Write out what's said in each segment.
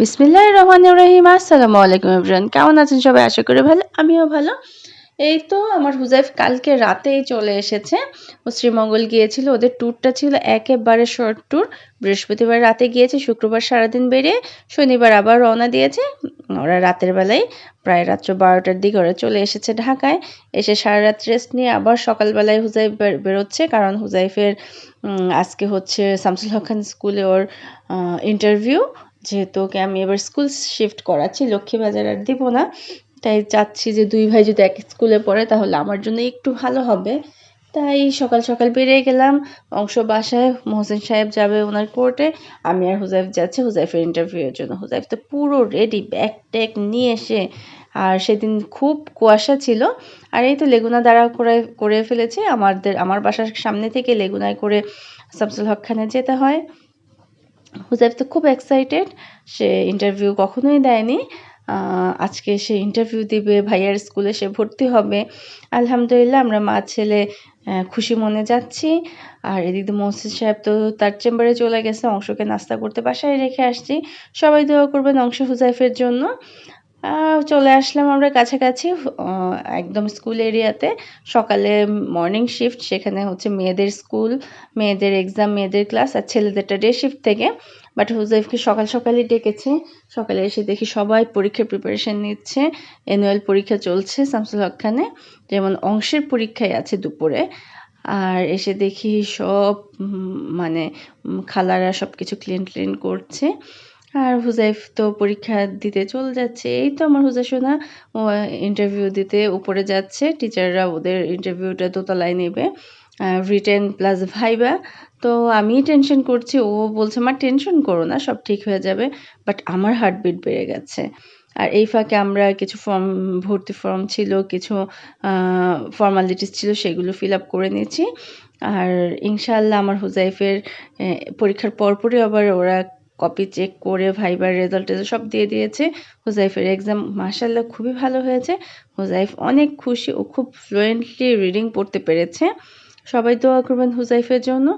বিসমিল্লাহ রহমান রহিম। আসসালামু আলাইকুম এভরিওয়ান, কেমন আছেন সবাই? আশা করি ভালো, আমিও ভালো। এই তো আমার হুজাইফ কালকে রাতেই চলে এসেছে। ও শ্রীমঙ্গল গিয়েছিল, ওদের ট্যুরটা ছিল একেবারে শর্ট ট্যুর বৃহস্পতিবার রাতে গিয়েছে, শুক্রবার সারাদিন বেরিয়ে, শনিবার আবার রওনা দিয়েছে। ওরা রাতের বেলায় প্রায় রাত্র বারোটার দিকে ওরা চলে এসেছে ঢাকায়। এসে সারা রাত রেস্ট নিয়ে আবার সকালবেলায় হুজাইফ বেরোচ্ছে, কারণ হুজাইফের আজকে হচ্ছে শামসুল হক খান স্কুলে ওর ইন্টারভিউ যেহেতু ওকে আমি এবার স্কুল শিফট করাচ্ছি, লক্ষ্মীবাজার আর দিব না। তাই চাচ্ছি যে দুই ভাই যদি এক স্কুলে পড়ে, তাহলে আমার জন্য একটু ভালো হবে। তাই সকাল সকাল বেরিয়ে গেলাম। অংশ বাসায়, মোহসেন সাহেব যাবে ওনার কোর্টে আমি আর হুজাইফ যাচ্ছি হুজাইফের ইন্টারভিউয়ের জন্য। হুজাইফ তো পুরো রেডি ব্যাগ ট্যাগ নিয়ে এসে। আর সেদিন খুব কুয়াশা ছিল। আর এই তো লেগুনা দ্বারা করে করে ফেলেছে। আমাদের, আমার বাসার সামনে থেকে লেগুনায় করে শামসুল হক খানে যেতে হয়। হুজাইফ তো খুব এক্সাইটেড সে ইন্টারভিউ কখনোই দেয়নি। আজকে সে ইন্টারভিউ দিবে, ভাইয়ার স্কুলে সে ভর্তি হবে। আলহামদুলিল্লাহ, আমরা মা ছেলে খুশি মনে যাচ্ছি। আর এদিক এদিকে মহসিন সাহেব তো তার চেম্বারে চলে গেছে, অংশকে নাস্তা করতে বাসায় রেখে আসছি। সবাই দোয়া করবেন অংশ হুজাইফের জন্য। চলে আসলাম আমরা কাছাকাছি একদম স্কুল এরিয়াতে সকালে মর্নিং শিফট সেখানে হচ্ছে মেয়েদের স্কুল মেয়েদের এক্সাম মেয়েদের ক্লাস আর ছেলেদেরটা ডে শিফট থেকে। বাট হুজাইফকে সকাল সকালই ডেকেছে। সকালে এসে দেখি সবাই পরীক্ষার প্রিপারেশন নিচ্ছে। অ্যানুয়াল পরীক্ষা চলছে শামসুল হক খানে। যেমন অংশের পরীক্ষায় আছে দুপুরে। আর এসে দেখি সব মানে খালারা সব কিছু ক্লিন ক্লিন করছে। আর হুজাইফ তো পরীক্ষা দিতে চলে যাচ্ছে। এই তো আমার হুজা ও ইন্টারভিউ দিতে উপরে যাচ্ছে। টিচাররা ওদের ইন্টারভিউটা দোতলায় নেবে রিটেন প্লাস ভাইবা তো আমি টেনশন করছি, ও বলছে, মা টেনশন করো না, সব ঠিক হয়ে যাবে। বাট আমার হার্টবিট বেড়ে গেছে। আর এই ফাঁকে আমরা কিছু ফর্ম ভর্তি ফর্ম ছিল, কিছু ফর্মালিটিস ছিল, সেগুলো ফিল আপ করে নিয়েছি। আর ইনশাল্লাহ আমার হুজাইফের পরীক্ষার পরপরই আবার ওরা কপি চেক করে ভাইবার রেজাল্ট সব দিয়ে দিয়েছে। হুজাইফের এক্সাম মাশাল্লাহ খুবই ভালো হয়েছে। হুজাইফ অনেক খুশি ও খুব ফ্লুয়েন্টলি রিডিং পড়তে পেরেছে। সবাই দোয়া করবেন হুজাইফের জন্য।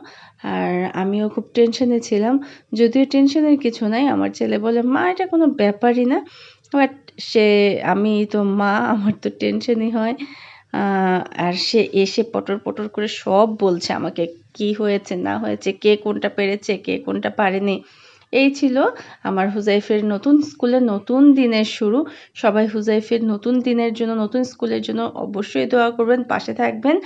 আর আমিও খুব টেনশনে ছিলাম। যদিও টেনশনের কিছু নাই, আমার ছেলে বলে, মা, এটা কোনো ব্যাপারই না। বাট সে, আমি তো মা, আমার তো টেনশনই হয়। আর সে এসে পটর পটর করে সব বলছে আমাকে, কি হয়েছে, না হয়েছে, কে কোনটা পেরেছে, কে কোনটা পারেনি? এই ছিল আমার হুজাইফের নতুন স্কুলের নতুন দিনের শুরু। সবাই হুজাইফের নতুন দিনের জন্য, নতুন স্কুলের জন্য অবশ্যই দোয়া করবেন, পাশে থাকবেন।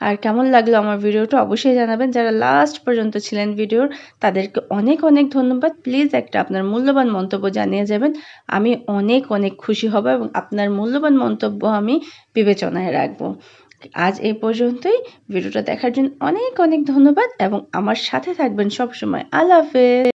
আর কেমন লাগল আমার ভিডিওটা অবশ্যই জানাবেন। যারা লাস্ট পর্যন্ত ছিলেন ভিডিওর, তাদেরকে অনেক অনেক ধন্যবাদ। প্লিজ একটা আপনার মূল্যবান মন্তব্য জানিয়ে যাবেন। আমি অনেক অনেক খুশি হব এবং আপনার মূল্যবান মন্তব্য আমি বিবেচনায় রাখব। আজ এই পর্যন্তই। ভিডিওটা দেখার জন্য অনেক অনেক ধন্যবাদ এবং আমার সাথে থাকবেন সবসময়। আল্লাহ হাফেজ।